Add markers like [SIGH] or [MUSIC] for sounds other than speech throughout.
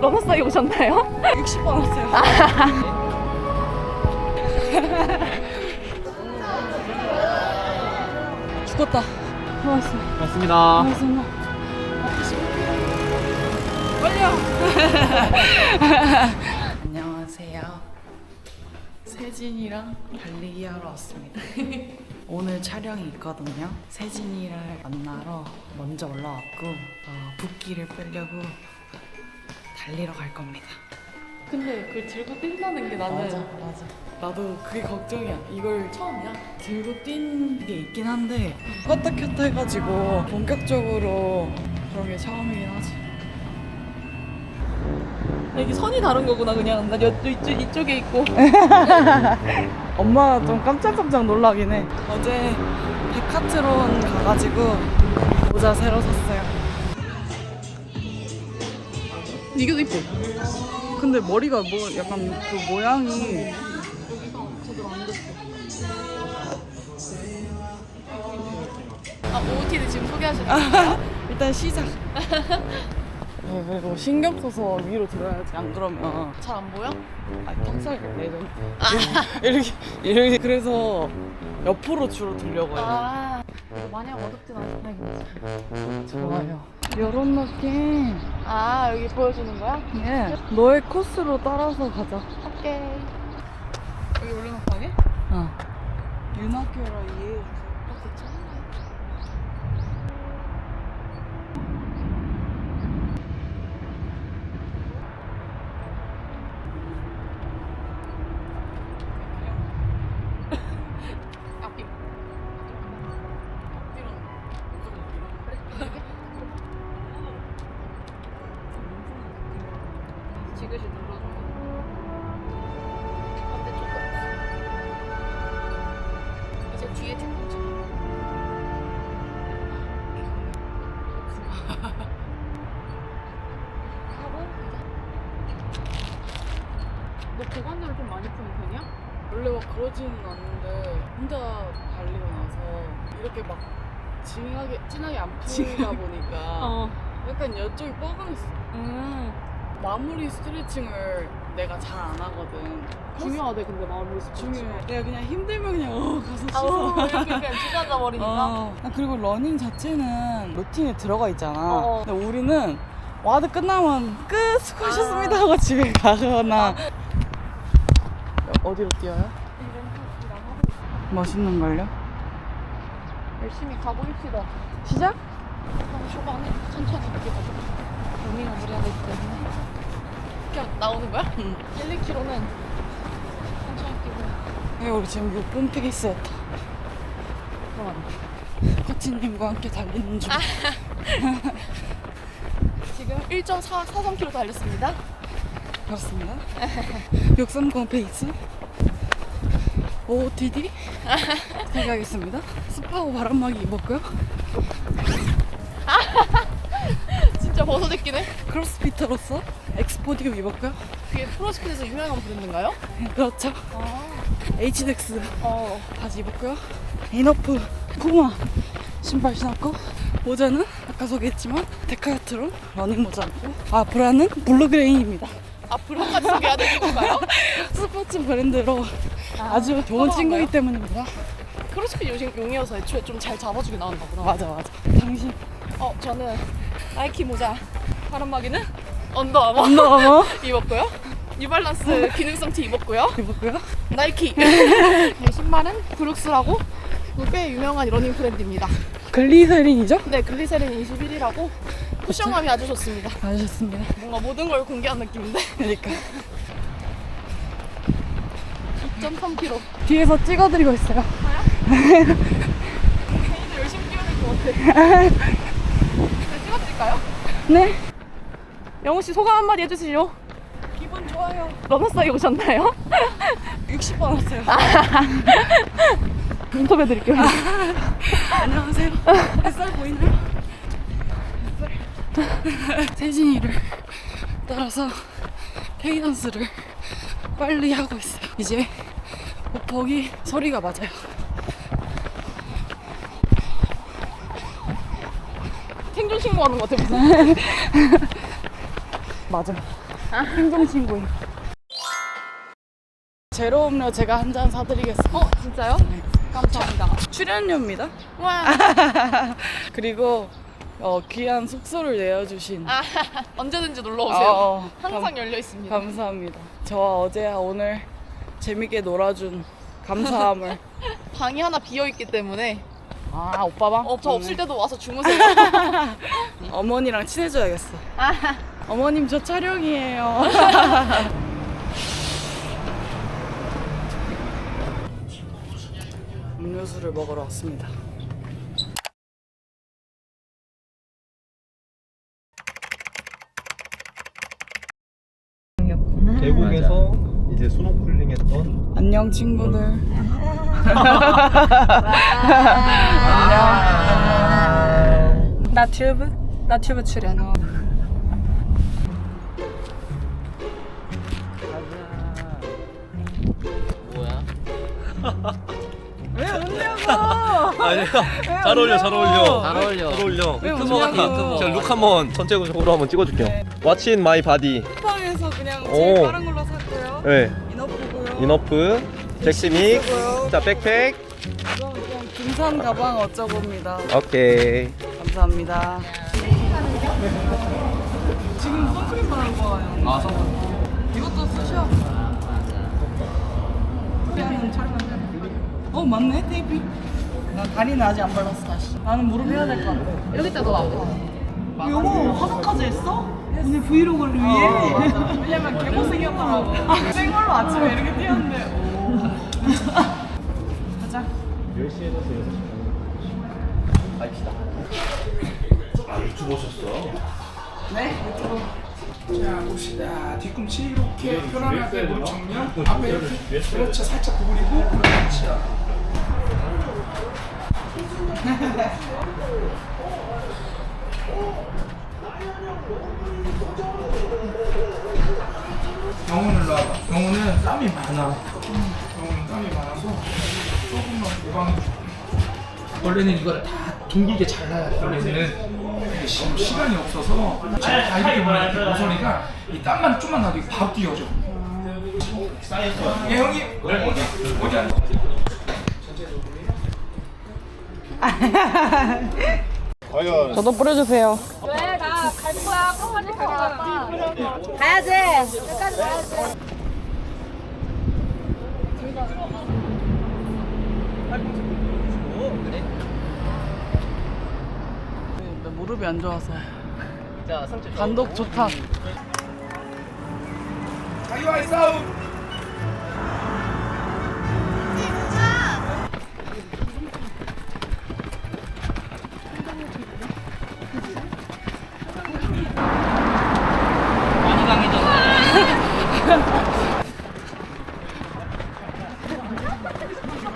러너사이 오셨나요? 60번 왔어요. [LAUGHS] 죽었다. 고맙어. 맞습니다. 고맙습니다. [LAUGHS] 안녕하세요. 세진이랑 달리기 하러 왔습니다. [LAUGHS] 오늘 촬영이 있거든요. 세진이를 만나러 먼저 올라왔고 어, 붓기를 빼려고 달리러 갈 겁니다. 근데 그걸 들고 뛴다는 게 나는 맞아 맞아. 나도 그게 걱정이야. 이걸 처음이야? 들고 뛴 게 있긴 한데 껐다 켰다 해가지고 본격적으로 그런 게 처음이긴 하지. 이게 선이 다른 거구나 그냥. 나 여, 이쪽, 이쪽에 있고. [LAUGHS] 엄마가 좀 깜짝깜짝 놀라긴 해. 어제 데카트론 가가지고 모자 새로 샀어요 이게 더 이뻐 근데 머리가 뭐 약간 그 모양이 아 OOT는 지금 소개하시는 거예요? [LAUGHS] 일단 시작 어, 그리고 신경 써서 위로 들어야지 안 그러면 잘안 보여? 아, 턱살 내전 [LAUGHS] 이렇게 이렇게 그래서 옆으로 주로 들려고 해요. 아 마냥 어둡진 않다 좋아요. 이런 느낌. 아 여기 보여주는 거야? 예. 너의 코스로 따라서 가자. 오케이 여기 올려놓고 하게? 어. 윤학교라 이해해 주세요. 너 고관절을 좀 많이 푸는 편이야? 원래 막 그러지는 않는데 혼자 달리고 나서 이렇게 막 진하게 진하게 안 풀다 보니까 [LAUGHS] 어. 약간 이쪽이 뻐근했어. 음. 마무리 스트레칭을 내가 잘 안 하거든. 중요하대 근데 마음이 중요해. 내가 그냥 힘들면 그냥 어 가서 씻어. 아우 이렇게 그냥 주저앉아 버리니까. 어. 아, 그리고 러닝 자체는 루틴에 들어가 있잖아. 어. 근데 우리는 와드 끝나면 끝 수고하셨습니다 하고 집에 가거나 어디로 뛰어요? 멋있는 걸요? 열심히 가보입시다. 시작? 한 초반에 천천히 이렇게 가자. 로밍을 우리 하기 때문에. 그냥 나오는 거야? 응. 1, 2km는 천천히 뛰고. 네, 우리 지금 6분 페이스였다. 그럼 코치님과 함께 달리는 중. [LAUGHS] 지금 1.43km 달렸습니다. 그렇습니다. 630 페이스. OOTD 생각하겠습니다. 스파오 바람막이 입었고요. [LAUGHS] 진짜 벗어댔기네. 크로스피터로서 엑스포디움 입었고요. 그게 프로스핏에서 유명한 브랜드인가요? [LAUGHS] 그렇죠. 아. HDX 어. 바지 입었고요. 이너프 푸마 신발 신었고 모자는 아까 소개했지만 데카트론 러닝 모자고 아 브라는 블루그레인입니다. 아, 브랜드까지 소개해야 되는 건가요? [LAUGHS] 스포츠 브랜드로 아 주 좋은 커버한가요? 친구이기 때문입니다. 크로스핏 요즘 용이어서 애초에 좀 잘 잡아주게 나온다 보다. 맞아 맞아. 당신 어, 저는 나이키 모자. 바람막이는 언더아머 언더아머 [LAUGHS] 입었고요. 뉴발란스 [LAUGHS] 기능성 티 입었고요. 입었고요. 나이키. 네, 신발은 브룩스라고 꽤 유명한 러닝 브랜드입니다. 글리세린이죠? 네, 글리세린 21이라고 쿠션감이 아주 좋습니다. 맞으셨습니다. 뭔가 모든 걸 공개한 느낌인데. 그러니까 2.3km. 뒤에서 찍어드리고 있어요. 개인도 열심히 뛰어야 될것 같아. 네, 찍어드릴까요? 네. 영우 씨 소감 한마디 해주시죠. 기분 좋아요. 러너사이 오셨나요? 60번 왔어요. 인터뷰 드릴게요. 안녕하세요. 햇살 보이나요? [LAUGHS] 햇살. 세진이를 따라서 케이던스를 빨리 하고 있어요. 이제 보폭이 소리가 맞아요. 생존 신고하는 것 같아. 무슨. [LAUGHS] 맞아. 행동신고임. 제로 음료 제가 한 잔 사드리겠습니다. 어 진짜요? 감사합니다. 출연료입니다. 와. [LAUGHS] 그리고 어, 귀한 숙소를 내어주신 아, [LAUGHS] 언제든지 놀러 오세요. 어, 항상 감- 열려 있습니다. 감사합니다. 저와 어제와 오늘 재밌게 놀아준 감사함을. [LAUGHS] 방이 하나 비어 있기 때문에 아 오빠 방? 어, 저 없을 때도 와서 주무세요. [LAUGHS] 어머니랑 친해져야겠어. 아, 어머님 저 촬영이에요. 음료수를 먹으러 왔습니다. 계곡에서 이제 스노클링 했던 안녕 친구들. 안녕. [LAUGHS] 나 튜브? 나 튜브 출연. 왜 웃냐고? 아니야 잘 어울려 잘 어울려 잘 어울려. 잘 어울려 왜 유튜버 같아 웃냐고. 제가 룩 한번 전체적으로 한번 찍어줄게요 네. What's in my body 에서 그냥 오. 제일 빠른 걸로 샀고요. 네 이너프고요. 이너프 쓰고요. 자 백팩 이건 그냥 등산 가방 어쩌고입니다. 오케이 감사합니다. 지금 선크림 바른 거예요. 아, 선크림. 이것도 쓰셔. 그냥. 어, 맞네, 테이프. 나 다리는 아직 안 발랐어, 다시. 나는 무릎 해야 될 것 같아. 여기 때도 나 와. 여보, 화장까지 했어? 오늘 브이로그를 위해? 왜냐면 개못생겼더라고. 생얼로 아침에 이렇게 뛰었는데. 오. [LAUGHS] 가자. 10시에서 6시 네, 유튜브. 자 봅시다 뒤꿈치 이렇게 편안하게 무릎 정면 앞에 이렇게 그렇죠 살짝 구부리고 그렇지 [LAUGHS] 영혼을 놔봐 영혼은 땀이 많아. 영혼은 땀이 많아서 조금만 보강 원래는 이거를 다 둥글게 잘라야 돼. 원래는 지금 시간이 없어서 지금 다 이렇게 보면 이렇게 모서리가 이 땀만 좀만 나도 바로 뛰어져. 예 형님. 어디 어디 앉아? 저도 뿌려주세요. 나 무릎이 안 좋아서. 단독 좋다. 자기와의 싸움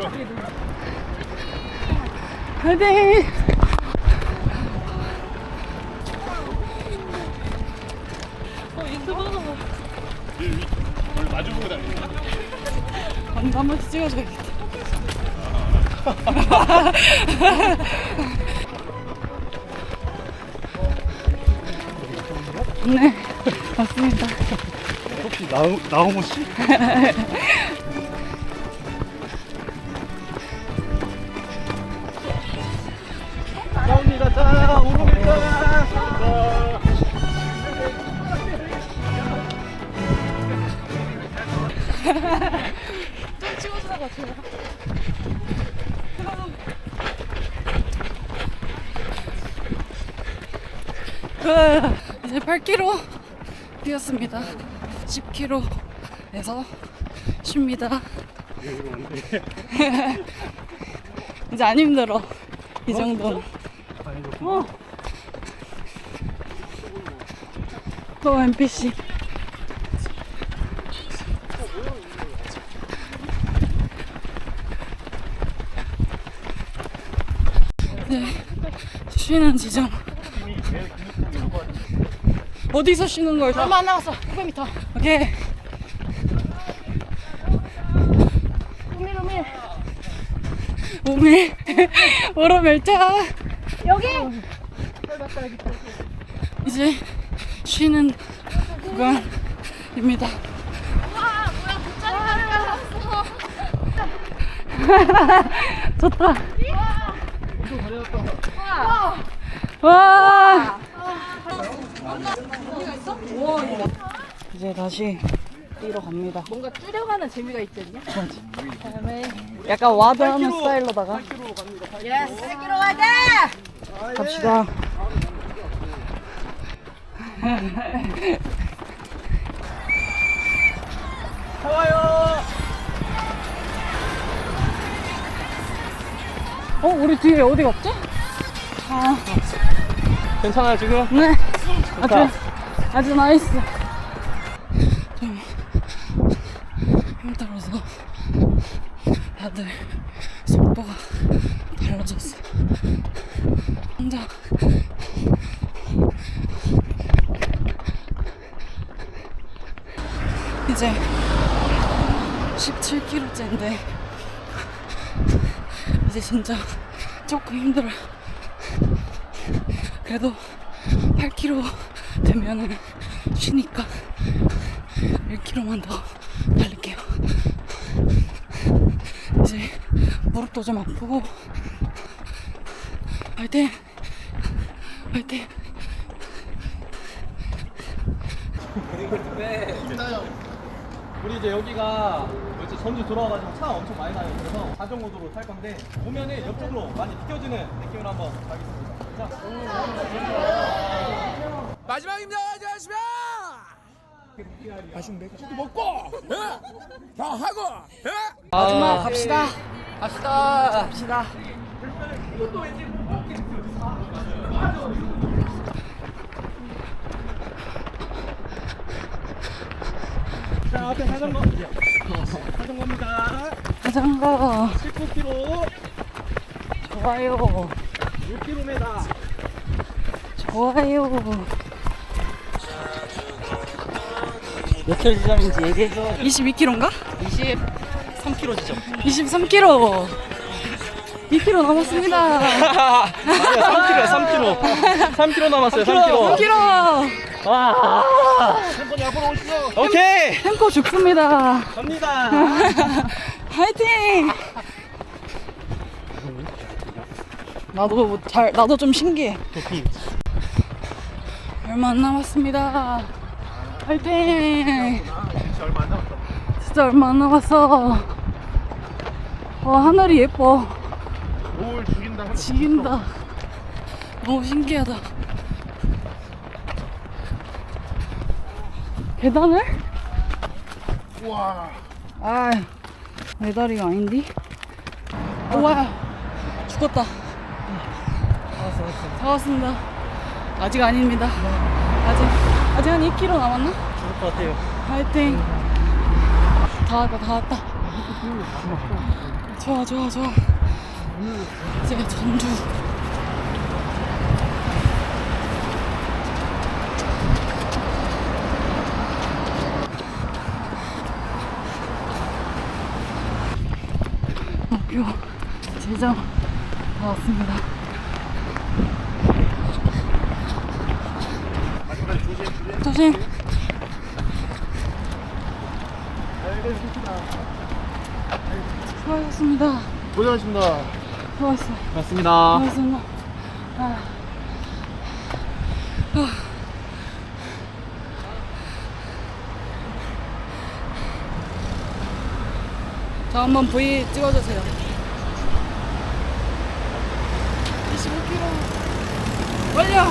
화이팅! 언니 한 번씩 찍어줘야겠다. [LAUGHS] 네, 맞습니다. 혹시 나우, 나홍호 씨? [LAUGHS] 좀 제가. 그, 이제 8km 뛰었습니다. 10km에서 쉽니다. [LAUGHS] 이제 안 힘들어. 이 정도는. 어. 또 NPC. 네, 쉬는 지점. 어디서 쉬는 걸까? 얼마 안 남았어. 900m. 오케이. 우밀 우밀. 오밀, 오르멜차. [LAUGHS] 여기. 이제 쉬는 구간 입니다. 와 뭐야 돗자리 깔았어. 좋다. 와. 이제 다시 뛰러 갑니다. 뭔가 줄여가는 재미가 있지 않냐? 약간 와드 하는 스타일로다가 예스 8km 가자. 갑시다. 어, 우리 뒤에 어디 갔지? 아, 괜찮아요 지금? 네. 아주, 아주 나이스. 좀 힘들어서 다들 속도가 달라졌어. 혼자 이제 17km째인데 이제 진짜 [LAUGHS] 조금 힘들어요. 그래도 8km 되면은 쉬니까 1km만 더 달릴게요. 이제 무릎도 좀 아프고 화이팅! 화이팅! 우리 이제 여기가 이제 전주 돌아와가지고 차 엄청 많이 나요. 그래서 자전거도로 탈 건데 보면은 옆쪽으로 많이 비켜지는 느낌으로 한번 가겠습니다. 자, 마지막입니다. 안녕하십니까. 맛있는 맥주도 먹고, 예? 더 하고, 예? 마지막 갑시다. 갑시다. 갑시다. 자 앞에 자전거. 자전거입니다. 자전거 19km, 좋아요. 6km. 좋아요. 몇 킬로 지점인지 얘기해줘. 22km인가? 23킬로 지점. 23km. 2km 남았습니다. [LAUGHS] 아니야 3km야 3km. 3km 남았어요 3km. 3km. 와. 오케이. 템포 죽습니다. 갑니다. [LAUGHS] 화이팅! 나도 뭐 잘 나도 좀 신기해. 얼마 안 남았습니다. 화이팅! 진짜 얼마 안 남았어. 와 하늘이 예뻐. 뭘 죽인다. 지긴다. 너무 신기하다. 계단을? 와. 아, 내 다리가 아닌데? 우와, 죽었다. 다 왔습니다. 아직 아닙니다. 아직, 아직 한 2km 남았나? 죽을 것 같아요. 화이팅. 다 왔다, 다 왔다. 좋아, 좋아, 좋아. 이제 전주. 지점 다 왔습니다. 조심. 수고하셨습니다. 고생하셨습니다. 수고하셨어. 맞습니다. 수고하셨습니다. 아. 아. 자, 한번 V 찍어주세요. 25km. 빨려!